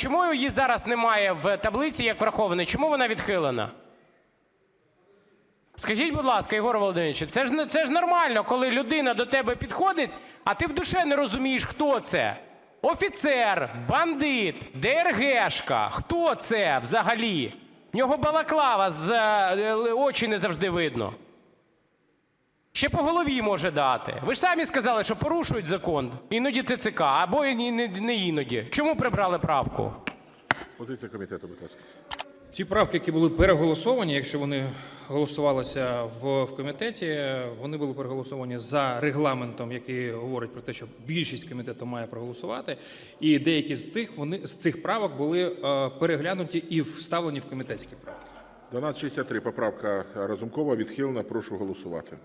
чому її зараз немає в таблиці як врахованої? Чому вона відхилена? Скажіть, будь ласка, Єгор Володимирович, це ж, це ж нормально, коли людина до тебе підходить, а ти в душе не розумієш, хто це. Офіцер, бандит, ДРГшка. Хто це взагалі? В нього балаклава, з е, очі не завжди видно. Ще по голові може дати. Ви ж самі сказали, що порушують закон. Іноді ТЦК, або і не, не іноді. Чому прибрали правку? Позиція комітету, будь ласка. Ті правки, які були переголосовані, якщо вони голосувалися в, в комітеті, вони були переголосовані за регламентом, який говорить про те, що більшість комітету має проголосувати. І деякі з тих вони з цих правок були е, переглянуті і вставлені в комітетські правки. 1263, поправка Разумкова відхилена. Прошу голосувати.